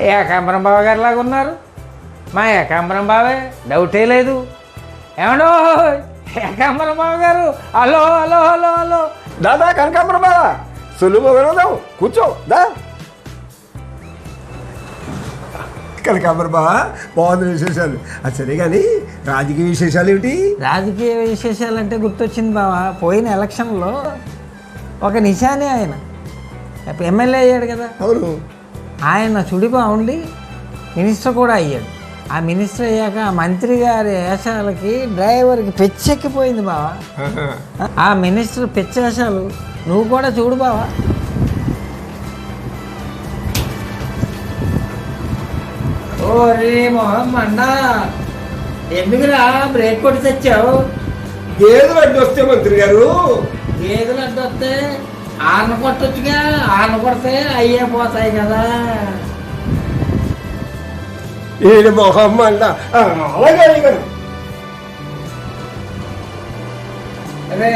ఏకాంబరం బావ గారు లాగా ఉన్నారు? మా ఏకాంబరం బావే? డౌటే లేదు. ఏమండో? ఏకాంబరం బావ గారు? Hello hello hello hello. దాదా కనకాంబరం బావా. సులువు వినోదం కూర్చో దా. కనకాంబరం బావా బాగుంది విశేషాలు. అది సరే కానీ రాజకీయ విశేషాలు ఏమిటి? రాజకీయ విశేషాలంటే గుర్తొచ్చింది బావ. పోయిన ఎలక్షన్లో ఒక నిశానే ఆయన. ఎమ్మెల్యే అయ్యాడు కదా. అవును. ఆయన చుడిపా ఉండి మినిస్టర్ కూడా అయ్యాడు. ఆ మినిస్టర్ అయ్యాక ఆ మంత్రి గారి వేషాలకి డ్రైవర్కి పెచ్చెక్కిపోయింది బావా. ఆ మినిస్టర్ పిచ్చేషాలు నువ్వు కూడా చూడు బావా. ఓ రే మొహం అన్నా ఎందుకురా బ్రేక్ కొట్టి తెచ్చావు? గేదెలు అడ్డు వస్తే మంత్రి గారు. గేదెలు అడ్డొస్తే ఆన కొట్టొచ్చుగా ఆన కొడితే అయ్యే పోతాయి కదా. ఈయన మొహం అంట ఆ, అలాగే అరే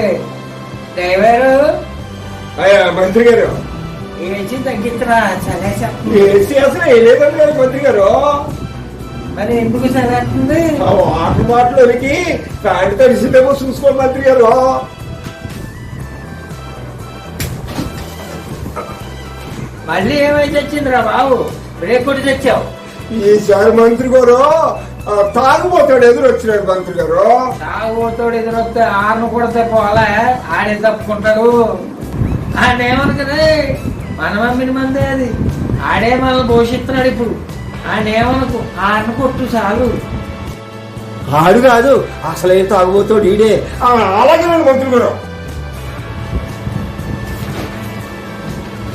డ్రైవరు. అయ్యా మంత్రి గారు. ఏసి తగ్గించరా సరే ఏసీ అసలు వేయలేదండి గారు మంత్రి గారు. మరి ఎందుకు ఆ వాటర్ బాటిల్లోనికి ప్యాంట్ తడిసిందేమో చూసుకోండి మంత్రి గారు. మళ్ళీ ఏమైతే వచ్చిందిరా బాబు? బ్రేక్ కొట్టి తెచ్చావు. ఈసారి మంత్రి గారు ఆ, తాగుపోతాడు ఎదురు వచ్చినాడు మంత్రి గారు. తాగుతోడు ఎదురొస్తే ఆరును కొడితే పోలే ఆడే తప్పుకుంటాడు. ఆయన ఏమనుకునే మన మమ్మిని మందే అది. ఆడే మనల్ని పోషిస్తున్నాడు ఇప్పుడు. ఆయన ఏమనుకు? ఆరును కొట్టు చాలు. ఆడు కాదు అసలేం తాగుపోతాడు ఈడే. అలాగే మంత్రి గారు.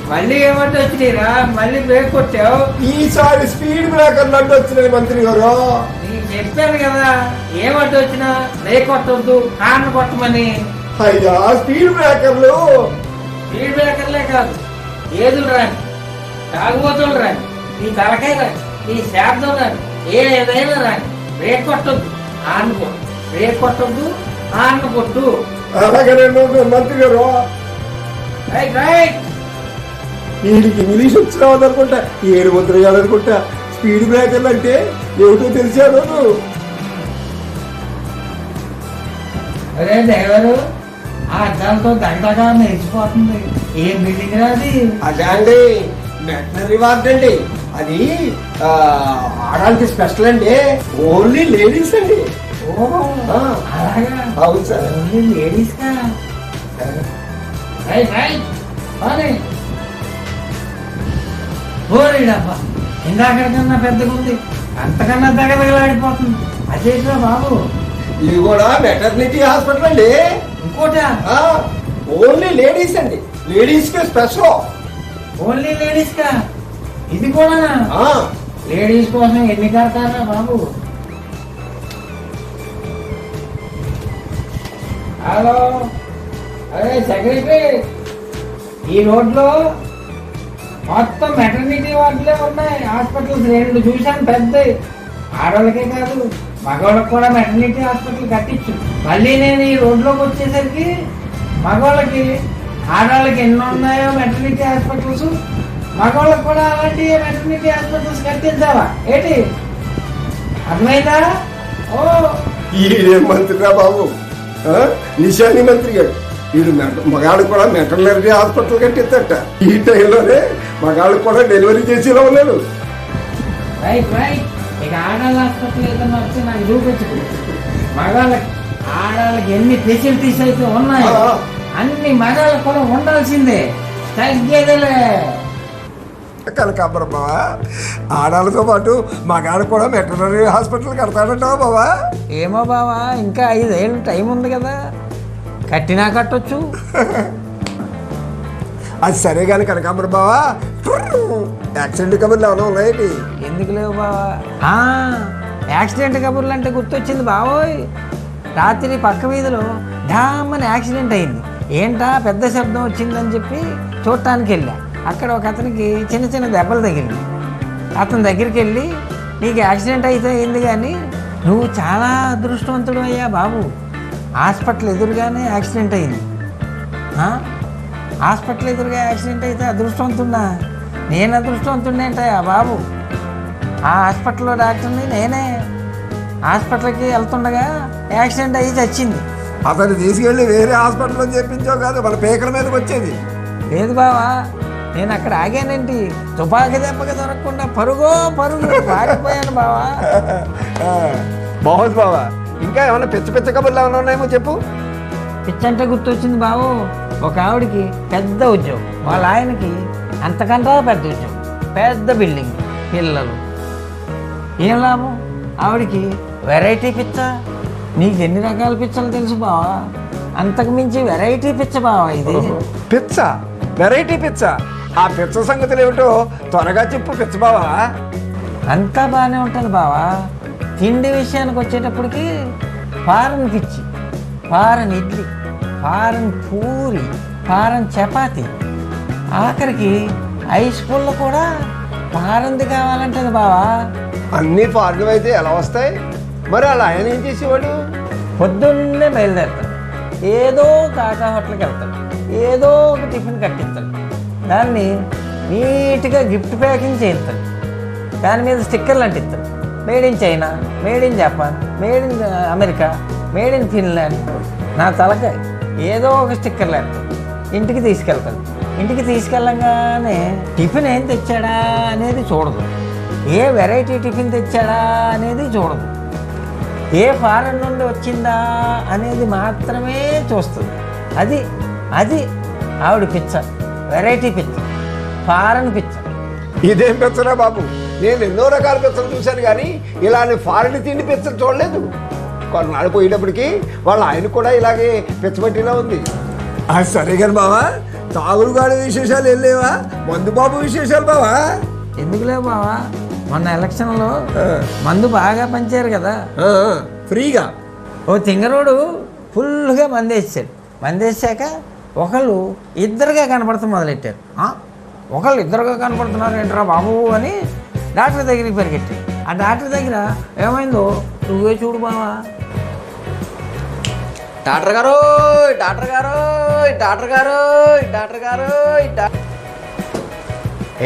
మళ్ళీ ఏమంటే వచ్చినాయిరా? మళ్ళీ బ్రేక్ కొట్టావు? ఈసారి స్పీడ్ బ్రేకర్ నడ్డు వచ్చినాయి మంత్రి గారు. చెప్పాను కదా ఏమంటే వచ్చినా బ్రేక్ కొట్టొద్దు హార్న్ కొట్టమని. అయ్యా స్పీడ్ బ్రేకర్లు స్పీడ్ బ్రేకర్లే కాదు ఏదులు రాని తాగుబోతులు రాని నీ తలకాయ రాని నీ శాబ్దం రాని ఏదైనా రాని బ్రేక్ కొట్టొద్దు హార్న్ కొట్టు బ్రేక్ కొట్టొద్దు హార్న్ కొట్టు. అలాగే మంత్రి గారు. రైట్ రైట్ వీడికి ఇంగ్లీష్ వచ్చినా అనుకుంటా ఏడు ముద్ర అనుకుంటా. స్పీడ్ బ్రేకర్లు అంటే ఏమిటో తెలిసాను అదే డ్రైవరు ఆ అద్దాలతో దండగా మెరిచిపోతుంది ఏం బిల్డింగ్ రాది అదే? అండి వెటనరీ వార్డ్ అండి. అది ఆ, ఆడడానికి స్పెషల్ అండి. ఓన్లీ లేడీస్ అండి. అవును సార్. ఓన్లీ లేడీస్ కా? Right right. ఓరేడబ్బా ఇందాకన్నా పెద్దగా ఉంది. అంతకన్నా దగదగలాడిపోతుంది అదేట్రా బాబు. ఇది కూడా వెటర్నిటీ హాస్పిటల్ అండి. ఇంకోట? ఆ, ఓన్లీ లేడీస్ అండి. లేడీస్కి స్పెషల్ ఓన్లీ లేడీస్ కా? ఇది కూడా? ఆ, లేడీస్ కోసం ఎన్ని కడతారా బాబు? హలో అరే సెక్రటరీ ఈ రోడ్లో మొత్తం మెటర్నిటీ వార్డులే ఉన్నాయి. హాస్పిటల్స్ రెండు చూశాను పెద్ద ఆడవాళ్ళకే కాదు మగవాళ్ళకి కూడా మెటర్నిటీ హాస్పిటల్ కట్టించు. మళ్ళీ నేను ఈ రోడ్లోకి వచ్చేసరికి మగవాళ్ళకి ఆడవాళ్ళకి ఎన్ని ఉన్నాయో మెటర్నిటీ హాస్పిటల్స్ మగవాళ్ళకి కూడా అలాంటి మెటర్నిటీ హాస్పిటల్స్ కట్టించావా? ఏంటి? అర్థమైందా? ఓ! ఈడేం మంత్రిరా బాబు? నిశాని మంత్రి గారు వీడు మగాడు కూడా మెటర్నరీ హాస్పిటల్ కట్టిద్దట ఈ టైంలోనే మగాళ్ళకి కూడా డెలివరీ చేసేలా ఉన్నాడు రైట్ రైట్. ఇక ఆడవాళ్ళ హాస్పిటల్ ఏదైనా నాకు చూపించు మగాళ్ళకి ఆడవాళ్ళకి ఎన్ని ఫెసిలిటీస్ అయితే ఉన్నాయో. అన్ని మగాళ్ళకి కూడా ఉండాల్సిందే. తగ్గేదిలే. కనకాంబరం బావా. ఆడాలతో పాటు మగాళ్ళకి కూడా మెటర్నరీ హాస్పిటల్ కడతాడంటావా బావా? ఏమో బావా ఇంకా ఐదేళ్ళు టైం ఉంది కదా. కట్టినా కట్టొచ్చు. అది సరే కానీ కనకాంబర బావా. యాక్సిడెంట్ కబుర్లు ఏమైనా ఉన్నాయండి ఎందుకు లేవు బావా? యాక్సిడెంట్ కబుర్లు అంటే గుర్తొచ్చింది బావోయ్. రాత్రి పక్క వీధిలో డామని యాక్సిడెంట్ అయింది. ఏంటా పెద్ద శబ్దం వచ్చిందని చెప్పి చూడటానికి వెళ్ళా. అక్కడ ఒక అతనికి చిన్న చిన్న దెబ్బలు తగిలింది అతని దగ్గరికి వెళ్ళి నీకు యాక్సిడెంట్ అయితే అయింది కానీ నువ్వు చాలా అదృష్టవంతుడు అయ్యా బాబు. హాస్పిటల్ ఎదురుగానే యాక్సిడెంట్ అయింది. హాస్పిటల్ ఎదురుగా యాక్సిడెంట్ అయితే అదృష్టవంతున్నా. నేను అదృష్టవంతుండేంటయ్యా బాబు? ఆ హాస్పిటల్లో డాక్టర్ని నేనే. హాస్పిటల్కి వెళ్తుండగా యాక్సిడెంట్ అయ్యి చచ్చింది. అతను తీసుకెళ్ళి వేరే హాస్పిటల్లో చేపించావు కాదు మన పేకల మీదకి వచ్చేది. లేదు బావా నేను అక్కడ ఆగానండి. తుపాకీ దెబ్బకి దొరకకుండా పరుగో పరుగు పారిపోయాను బావా. బాగుంది బావా. ఇంకా ఏమైనా పిచ్చ పిచ్చ కబుర్లు ఏమైనా ఉన్నాయేమో చెప్పు. పిచ్చంటే గుర్తొచ్చింది బావు. ఒక ఆవిడకి పెద్ద ఉద్యోగం. వాళ్ళ ఆయనకి అంతకంటే పెద్ద ఉద్యోగం. పెద్ద బిల్డింగ్ పిల్లలు. ఏం లాభం? ఆవిడకి వెరైటీ పిచ్చ. నీకు ఎన్ని రకాల పిచ్చలు తెలుసు బావా? అంతకు మించి వెరైటీ పిచ్చ బావా ఇది. పిచ్చ? వెరైటీ పిచ్చ. ఆ పిచ్చ సంగతులు ఏమిటో త్వరగా చెప్పు పిచ్చ బావా. అంతా బాగానే ఉంటుంది బావా. తిండి విషయానికి వచ్చేటప్పటికి ఫారెన్ పిచ్చి foreign idli. Foreign puri foreign chapati. ఆఖరికి ఐస్ పుల్ల కూడా ఫారెన్ది కావాలంటది బావా. అన్ని ఫారెన్ అయితే ఎలా వస్తాయి? మరి అలా ఆయన ఏం చేసేవాడు? పొద్దున్నే బయలుదేరుతాడు. ఏదో కాకా హోటల్కి వెళ్తాడు. ఏదో ఒక టిఫిన్ కట్టిస్తాడు. దాన్ని నీట్గా గిఫ్ట్ ప్యాకింగ్ చేయిస్తాడు. దాని మీద స్టిక్కర్లు అంటిస్తాడు. Made in China made in Japan made in America made in Finland. నా తలకాయ. ఏదో ఒక స్టిక్కర్ లేకపోతే ఇంటికి తీసుకెళ్తాడు ఇంటికి తీసుకెళ్ళంగానే టిఫిన్ ఏం తెచ్చాడా అనేది చూడదు. ఏ వెరైటీ టిఫిన్ తెచ్చాడా అనేది చూడదు. ఏ ఫారెన్ నుండి వచ్చిందా అనేది మాత్రమే చూస్తుంది. అది అది ఆవిడ పిచ్చ. వెరైటీ పిచ్చ. ఫారెన్ పిచ్చ. ఇదేం పిచ్చరా బాబు? నేను ఎన్నో రకాల పిచ్చలు చూశాను కానీ ఇలాంటి ఫారెన్ తిండి పిచ్చలు చూడలేదు. కొన్నాళ్ళు పోయేటప్పటికి వాళ్ళ ఆయన కూడా ఇలాగే పిచ్చబట్టిలా ఉంది. అది సరే కానీ బావా తాగుడుగాడి విశేషాలు వెళ్ళేవా మందు బాబు విశేషాలు బావా? ఎందుకులే బావా? మొన్న ఎలక్షన్లో మందు బాగా పంచారు కదా. ఫ్రీగా? ఓ తింగరోడు ఫుల్గా మందేసాడు మందేశాక ఒకళ్ళు ఇద్దరుగా కనపడతాం మొదలెట్టారు. ఆ? ఒకళ్ళు ఇద్దరుగా కనపడుతున్నారు ఏంట్రా బాబు అని డాక్టర్ దగ్గరికి పరిగెట్టారు ఆ డాక్టర్ దగ్గర ఏమైందో? నువ్వే చూడు బావా డాక్టర్ గారు డాక్టర్ గారు డాక్టర్ గారు డాక్టర్ గారు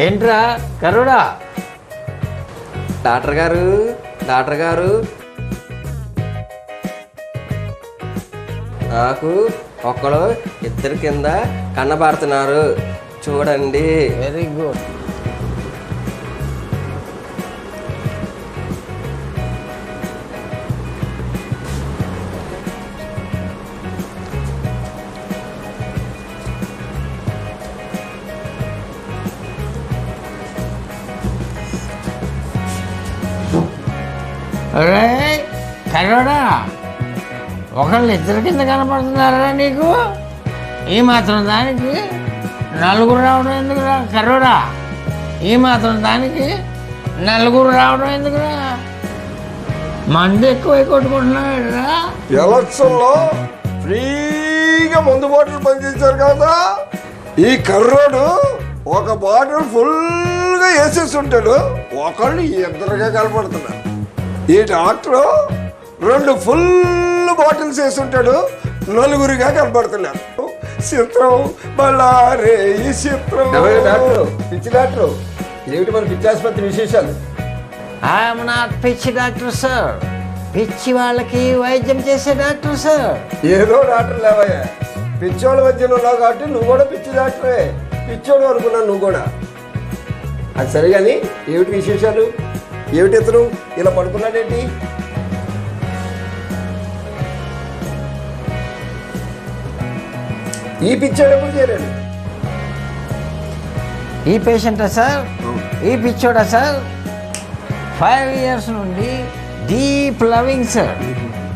ఏంట్రా కరుడా డాక్టర్ గారు డాక్టర్ గారు. నాకు ఒక్కడు ఇద్దరు కింద కన్నబారుతున్నారు చూడండి. వెరీ గుడ్ అరే కరోడా ఒకళ్ళు ఇద్దరు కింద కనపడుతున్నారా నీకు? ఈ మాత్రం దానికి నలుగురు రావడం ఎందుకురా? కరోడా ఈ మాత్రం దానికి నలుగురు రావడం ఎందుకురా? మందు ఎక్కువ కొట్టుకుంటున్నాడురా. ఎలక్షన్లో ఫ్రీగా మందు బాటిల్ పనిచేశారు కదా? ఈ కర్రోడు ఒక బాటిల్ ఫుల్గా వేసేసి ఉంటాడు. ఒకళ్ళు ఇద్దరుగా కనపడుతున్నారు. ఈ డాక్టర్ రెండు ఫుల్ బాటిల్స్ వేసి ఉంటాడు నలుగురిగా కనపడుతున్నారు. చిత్రం బళ్ళారే ఈ చిత్రం. డాక్టర్? పిచ్చి డాక్టర్? ఏమిటి మన పిచ్చాసుపత్రి విశేషాలు? ఐఎమ్ నాట్ పిచ్చి డాక్టర్ సార్. పిచ్చి వాళ్ళకి వైద్యం చేసే డాక్టర్ సార్. ఏదో డాక్టర్ లేవయ్యా. పిచ్చోళ్ళ మధ్యలో ఉన్నావు కాబట్టి నువ్వు కూడా పిచ్చి డాక్టరే. పిచ్చోడు అనుకున్నావు నువ్వు కూడా. అది సరే కానీ ఏమిటి విశేషాలు? ఏమిటి ఇతను? ఇలా పడుకున్నాడేంటి? ఈ పిచ్చోడు ఎప్పుడు చేరాడు ఈ పేషెంటా సార్? ఈ పిచ్చోడా సార్? ఫైవ్ ఇయర్స్ నుండి డీప్ లవింగ్ సార్.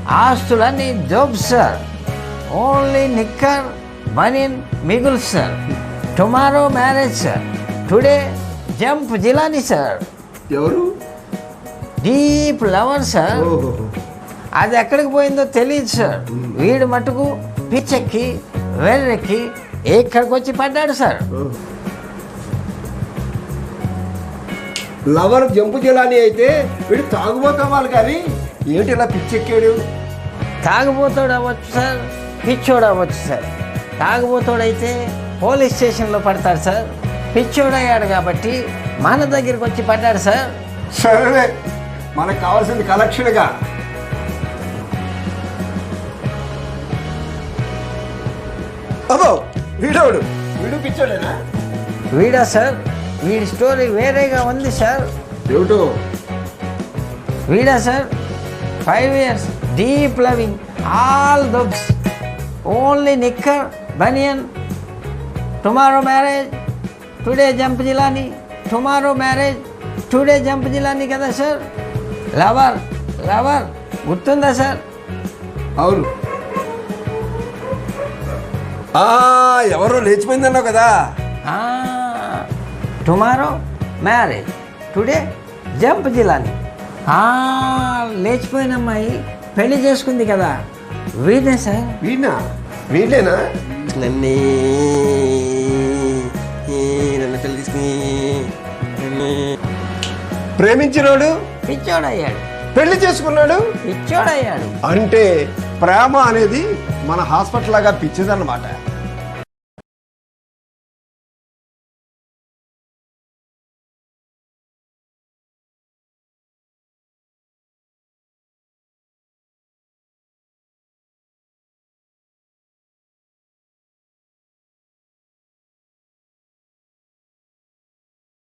ఆస్తులన్నీ Job sir. Only knicker banian మిగుల్ sir. Tomorrow marriage sir. Today jump Jilani sir. ఎవరు? Deep lover sir. అది ఎక్కడికి పోయిందో తెలియదు సార్. వీడు మటుకు పిచ్చెక్కి వెర్రెక్కి ఇక్కడికి వచ్చి పడ్డాడు సార్. లవర్ జంపు జిలాని అయితే వీడు తాగుబోతావాలి కానీ ఏంటి ఇలా పిచ్చెక్కాడు? తాగుబోతాడు అవ్వచ్చు సార్. పిచ్చోడు అవ్వచ్చు సార్. తాగుబోతాడైతే పోలీస్ స్టేషన్లో పడతాడు సార్. పిచ్చోడయ్యాడు కాబట్టి మన దగ్గరికి వచ్చి పడ్డాడు సార్. సరేలే. మనకు కావాల్సింది కలెక్షన్గా. అబ్బో వీడోడు వీడు పిచ్చోడేనా? వీడా సార్? వీడి స్టోరీ వేరేగా ఉంది సార్. ఏమిటో? వీడా sir? Five years deep loving all దబ్స్ only knicker banian. Tomorrow marriage today jump Jilani. Tomorrow marriage today jump జిలానీ కదా సార్? లవర్ లవర్ గుర్తుందా సార్? అవును. ఎవరో లేచిపోయిందన్నావు కదా. Tomorrow marriage. టుడే జంప్ జిలానీ. ఆ, లేచిపోయిన అమ్మాయి పెళ్ళి చేసుకుంది కదా. వీడే సార్. వీడినా? వీడేనా నన్ను. నన్ను పెళ్ళి తీసుకుని ప్రేమించినోడు పిచ్చోడయ్యాడు. పెళ్ళి చేసుకున్నాడు? పిచ్చోడయ్యాడు. అంటే ప్రేమ అనేది మన హాస్పిటల్ లాగా పిచ్చిదన్నమాట.